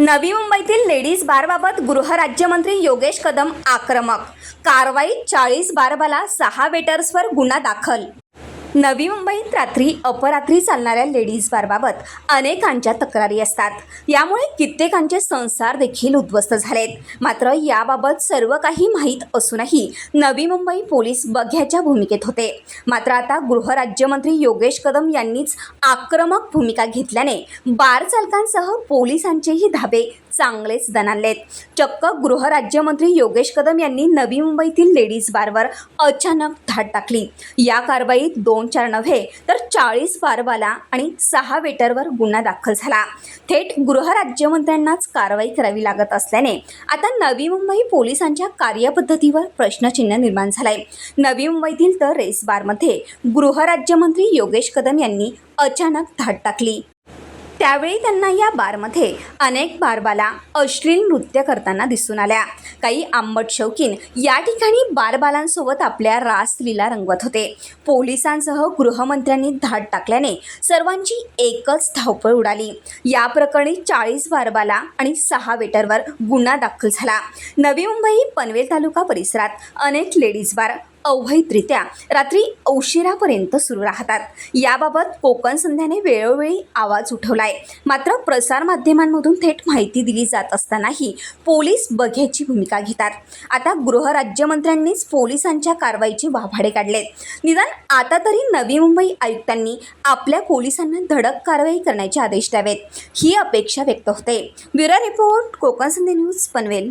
नवी मुंबईतील लेडीज बारबाबत गृहराज्यमंत्री योगेश कदम आक्रमक. कारवाई चाळीस बारबाला सहा वेटर्सवर गुन्हा दाखल. नवी मुंबईत रात्री अपरात्री चालणाऱ्या लेडीज बारबाबत अनेकांच्या तक्रारी असतात. यामुळे कित्येकांचे संसार देखील उद्ध्वस्त झालेत. मात्र याबाबत सर्व काही माहीत असूनही नवी मुंबई पोलीस बघ्याच्या भूमिकेत होते. मात्र आता गृहराज्यमंत्री योगेश कदम यांनीच आक्रमक भूमिका घेतल्याने बार चालकांसह पोलिसांचेही धाबे चांगलेच दणाणलेत चक्क गृहराज्यमंत्री योगेश कदम यांनी नवी मुंबईतील लेडीज बारवर अचानक धाड टाकली. या कारवाईत दोन चार नव्हे तर चाळीस बारवाला आणि सहा वेटरवर गुन्हा दाखल झाला. थेट गृहराज्यमंत्र्यांनाच कारवाई करावी लागत असल्याने आता नवी मुंबई पोलिसांच्या कार्यपद्धतीवर प्रश्नचिन्ह निर्माण झालंय. नवी मुंबईतील तर रेस बारमध्ये गृहराज्यमंत्री योगेश कदम यांनी अचानक धाड टाकली. त्यावेळी त्यांना या बारमध्ये अनेक बारबाला अश्लील नृत्य करताना दिसून आल्या. काही आंबट शौकीन या ठिकाणी बारबालांसोबत आपल्या रासलीला रंगवत होते. पोलिसांसह गृहमंत्र्यांनी धाड टाकल्याने सर्वांची एकच धावपळ उडाली. या प्रकरणी चाळीस बारबाला आणि सहा वेटरवर गुन्हा दाखल झाला. नवी मुंबई पनवेल तालुका परिसरात अनेक लेडीज बार अवैधरित्या रात्री उशिरापर्यंत सुरू राहतात. याबाबत कोकण संध्याने वेळोवेळी आवाज उठवलाय. मात्र प्रसारमाध्यमांमधून थेट माहिती दिली जात असतानाही पोलीस बघ्याची भूमिका घेतात. आता गृहराज्यमंत्र्यांनीच पोलिसांच्या कारवाईचे वाभाडे काढलेत. निदान आता तरी नवी मुंबई आयुक्तांनी आपल्या पोलिसांना धडक कारवाई करण्याचे आदेश द्यावेत. ही अपेक्षा व्यक्त होते. Bureau report Konkan Sandhya news Panvel.